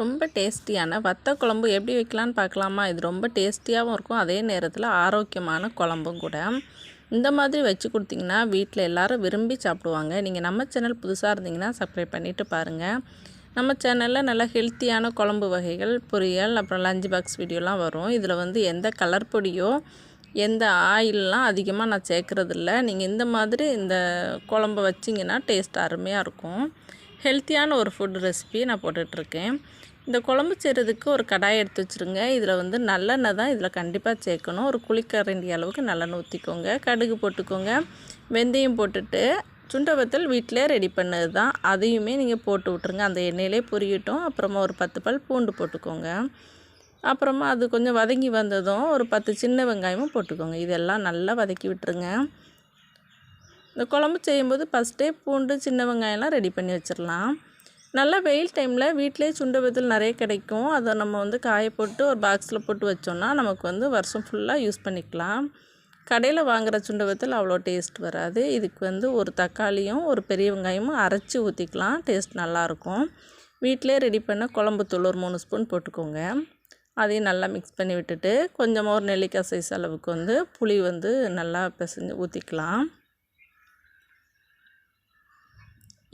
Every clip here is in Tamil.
ரொம்ப டேஸ்டியான. வத்த குழம்பு எப்படி வைக்கலான்னு பார்க்கலாமா? இது ரொம்ப டேஸ்டியாகவும் இருக்கும். அதே நேரத்தில் ஆரோக்கியமான குழம்பும் கூட. இந்த மாதிரி வச்சு கொடுத்திங்கன்னா வீட்டில் எல்லோரும் விரும்பி சாப்பிடுவாங்க. நீங்கள் நம்ம சேனல் புதுசாக இருந்தீங்கன்னா சப்ஸ்கிரைப் பண்ணிவிட்டு பாருங்கள் நம்ம சேனலில் நல்லா ஹெல்த்தியான குழம்பு வகைகள் பொரியல் அப்புறம் லஞ்ச் பாக்ஸ் வீடியோலாம் வரும். இதில் வந்து எந்த கலர் பொடியோ எந்த ஆயிலெலாம் அதிகமாக நான் சேர்க்குறதில்ல. நீங்கள் இந்த மாதிரி இந்த குழம்பு வச்சிங்கன்னா டேஸ்ட் அருமையாக இருக்கும். ஹெல்த்தியான ஒரு ஃபுட் ரெசிபி நான் போட்டுட்ருக்கேன். இந்த குழம்பு செய்கிறதுக்கு ஒரு கடாய் எடுத்து வச்சுருங்க. இதில் வந்து நல்லெண்ணெய் தான் இதில் கண்டிப்பாக சேர்க்கணும். ஒரு குளிக்கரண்டி அளவுக்கு நல்லெண்ணெய் ஊற்றிக்கோங்க கடுகு போட்டுக்கோங்க. வெந்தயம் போட்டுட்டு சுண்டவத்தல் வீட்டிலே ரெடி பண்ணது தான். அதையுமே நீங்கள் போட்டு விட்ருங்க அந்த எண்ணெயிலே பொரியட்டும். அப்புறமா ஒரு பத்து பல் பூண்டு போட்டுக்கோங்க. அப்புறமா அது கொஞ்சம் வதங்கி வந்ததும் ஒரு பத்து சின்ன வெங்காயமும் போட்டுக்கோங்க. இதெல்லாம் நல்லா வதக்கி விட்டுருங்க. இந்த குழம்பு செய்யும்போது ஃபஸ்ட்டே பூண்டு சின்ன வெங்காயம்லாம் ரெடி பண்ணி வச்சிடலாம். நல்லா வெயில் டைமில் வீட்டிலே சுண்ட வத்தல் நிறைய கிடைக்கும். அதை நம்ம வந்து காய போட்டு ஒரு பாக்ஸில் போட்டு வச்சோன்னா நமக்கு வந்து வருஷம் ஃபுல்லாக யூஸ் பண்ணிக்கலாம். கடையில் வாங்குகிற சுண்ட வத்தல் அவ்வளோ டேஸ்ட் வராது. இதுக்கு வந்து ஒரு தக்காளியும் ஒரு பெரிய வெங்காயமும் அரைச்சி ஊற்றிக்கலாம் டேஸ்ட் நல்லாயிருக்கும் வீட்டிலே ரெடி பண்ண குழம்பு தூள் ஒரு மூணு ஸ்பூன் போட்டுக்கோங்க. அதையும் நல்லா மிக்ஸ் பண்ணி விட்டுட்டு கொஞ்சமாக ஒரு நெல்லிக்காய் சைஸ் அளவுக்கு வந்து புளி வந்து நல்லா பிசைஞ்சு ஊற்றிக்கலாம்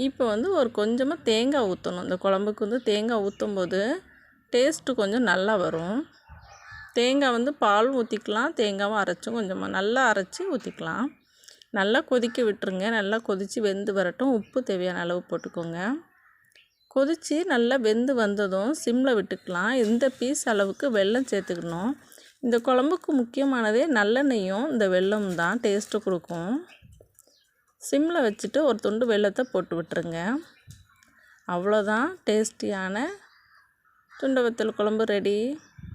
இப்போ வந்து ஒரு கொஞ்சமாக தேங்காய் ஊற்றணும் இந்த குழம்புக்கு வந்து தேங்காய் ஊற்றும் போது டேஸ்ட்டு கொஞ்சம் நல்லா வரும். தேங்காய் வந்து பால் ஊற்றிக்கலாம் தேங்காவும் அரைச்சும் கொஞ்சமாக நல்லா அரைச்சி ஊற்றிக்கலாம் நல்லா கொதிக்க விட்டுருங்க. நல்லா கொதித்து வெந்து வரட்டும். உப்பு தேவையான அளவு போட்டுக்கோங்க. கொதித்து நல்லா வெந்து வந்ததும் சிம்மில் விட்டுக்கலாம். இந்த பீஸ் அளவுக்கு வெல்லம் சேர்த்துக்கணும். இந்த குழம்புக்கு முக்கியமானதே நல்லெண்ணெயும் இந்த வெல்லம் தான் டேஸ்ட்டு கொடுக்கும். சிம்மில் வச்சுட்டு ஒரு துண்டு வெள்ளத்தை போட்டு விட்டுருங்க. அவ்வளோதான் டேஸ்டியான துண்டை வத்தல் குழம்பு ரெடி.